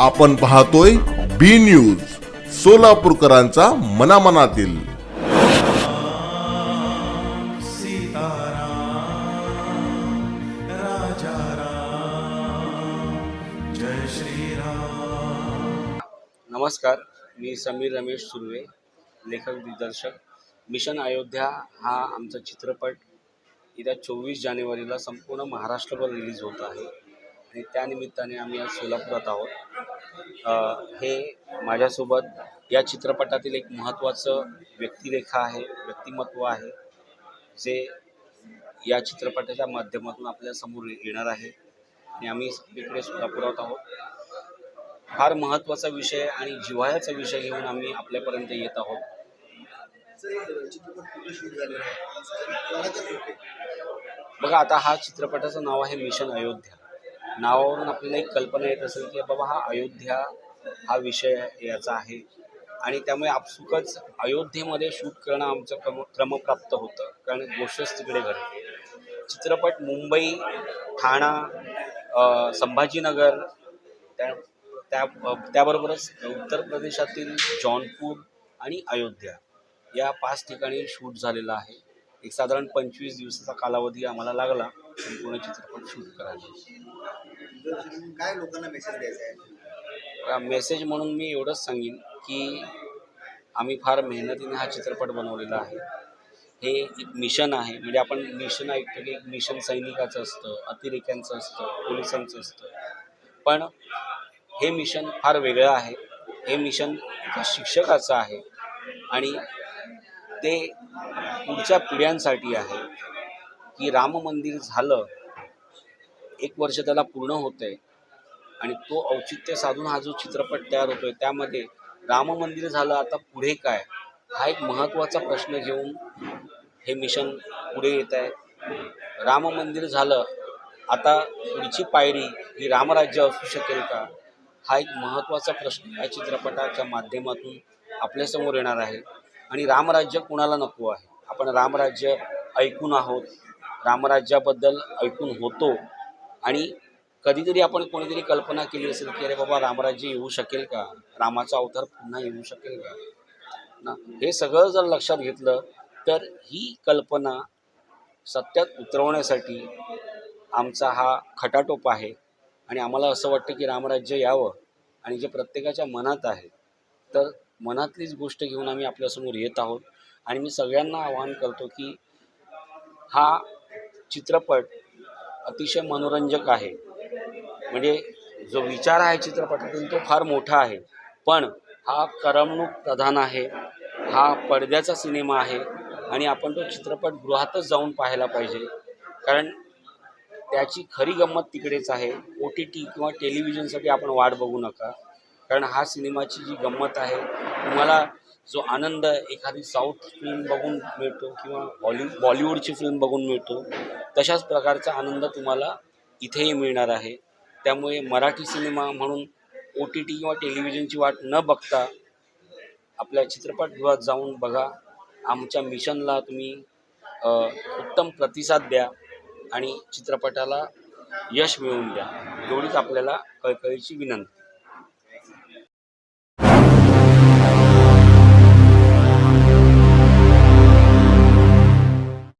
आपण पाहतोय बी न्यूज सोलापूरकरांचा मनामनातील. नमस्कार मी समीर रमेश सुर्वे लेखक दिग्दर्शक. मिशन अयोध्या हा आमचा चित्रपट. येत्या चोवीस जानेवारीला संपूर्ण महाराष्ट्रभर रिलीज होत आहे. आणि त्यानिमित्ताने आम्ही आज सोलापुरात आहोत. हे माझ्यासोबत या चित्रपटातील एक महत्त्वाचं व्यक्तिरेखा आहे व्यक्तिमत्व आहे जे या चित्रपटाच्या माध्यमातून आपल्यासमोर येणार आहे. आणि आम्ही इकडे सोलापुरात आहोत. फार महत्त्वाचा विषय आणि जिव्हाळ्याचा विषय घेऊन आम्ही आपल्यापर्यंत येत आहोत. बघा आता हा चित्रपटाचं नाव आहे मिशन अयोध्या. नावावरून आपल्याला एक कल्पना येत असेल की बाबा हा अयोध्या हा विषय याचा आहे. आणि त्यामुळे आपसुकच अयोध्येमध्ये शूट करणं आमचं क्रम क्रमप्राप्त होतं. कारण गोष्टच तिकडे घडते चित्रपट मुंबई ठाणा संभाजीनगर त्या त्या त्याबरोबरच उत्तर प्रदेशातील जौनपूर आणि अयोध्या या पाच ठिकाणी शूट झालेला आहे. एक साधारण पंचवीस दिवसाचा कालावधी आम्हाला लागला संपूर्ण चित्रपट शूट करायला. काय लोकांना मेसेज द्यायचा आहे? मेसेज म्हणून मी एवढंच सांगेन की आम्ही फार मेहनतीने हा चित्रपट बनवलेला आहे. हे एक मिशन आहे. म्हणजे आपण मिशन ऐकतो की एक मिशन सैनिकाचं असतं अतिरेक्यांचं असतं पोलिसांचं असतं. पण हे मिशन फार वेगळं आहे. हे मिशन एका शिक्षकाचं आहे. आणि ते पुढच्या पिढ्यांसाठी आहे. की राम मंदिर झालं एक वर्ष त्याला पूर्ण होतं आहे आणि तो औचित्य साधून हा जो चित्रपट तयार होतोय त्यामध्ये राम मंदिर झालं आता पुढे काय? हा एक महत्त्वाचा प्रश्न घेऊन हे मिशन पुढे येत आहे. राम मंदिर झालं आता पुढची पायरी ही रामराज्य असू शकेल का? हा एक महत्त्वाचा प्रश्न या चित्रपटाच्या माध्यमातून आपल्यासमोर येणार आहे. आणि रामराज्य कुणाला नको आहे? आपण रामराज्य ऐकून आहोत. रामराज्याबद्दल ऐकून होतो. आणि कधीतरी आपण कोणीतरी कल्पना केली असेल की अरे बाबा रामराज्य येऊ शकेल का? रामाचा अवतार पुन्हा येऊ शकेल का? ना हे सगळं जर लक्षात घेतलं तर ही कल्पना सत्यात उतरवण्यासाठी आमचा हा खटाटोप आहे. आणि आम्हाला असं वाटतं की रामराज्य यावं आणि जे प्रत्येकाच्या मनात आहे तर मनातलीच गोष्ट घेऊन आम्ही आपल्यासमोर येत आहोत. आणि मी सगळ्यांना आवाहन करतो की हा चित्रपट अतिशय मनोरंजक आहे. म्हणजे जो विचार आहे चित्रपटातून तो फार मोठा आहे. पण हा करमणूक प्रधान आहे. हा पडद्याचा सिनेमा आहे. आणि आपण तो चित्रपट गृहातच जाऊन पाहायला पाहिजे. कारण त्याची खरी गंमत तिकडेच आहे. ओ टी टी किंवा टेलिव्हिजनसाठी आपण वाट बघू नका. कारण हा सिनेमाची जी गंमत आहे तुम्हाला जो आनंद एखादी साऊथ फिल्म बघून मिळतो किंवा बॉली बॉलिवूडची फिल्म बघून मिळतो तशाच प्रकारचा आनंद तुम्हाला इथेही मिळणार आहे. त्यामुळे मराठी सिनेमा म्हणून ओ टी टी किंवा टेलिव्हिजनची वाट न बघता आपल्या चित्रपटगृहात जाऊन बघा. आमच्या मिशनला तुम्ही उत्तम प्रतिसाद द्या आणि चित्रपटाला यश मिळवून द्या. एवढीच आपल्याला कळकळीची विनंती.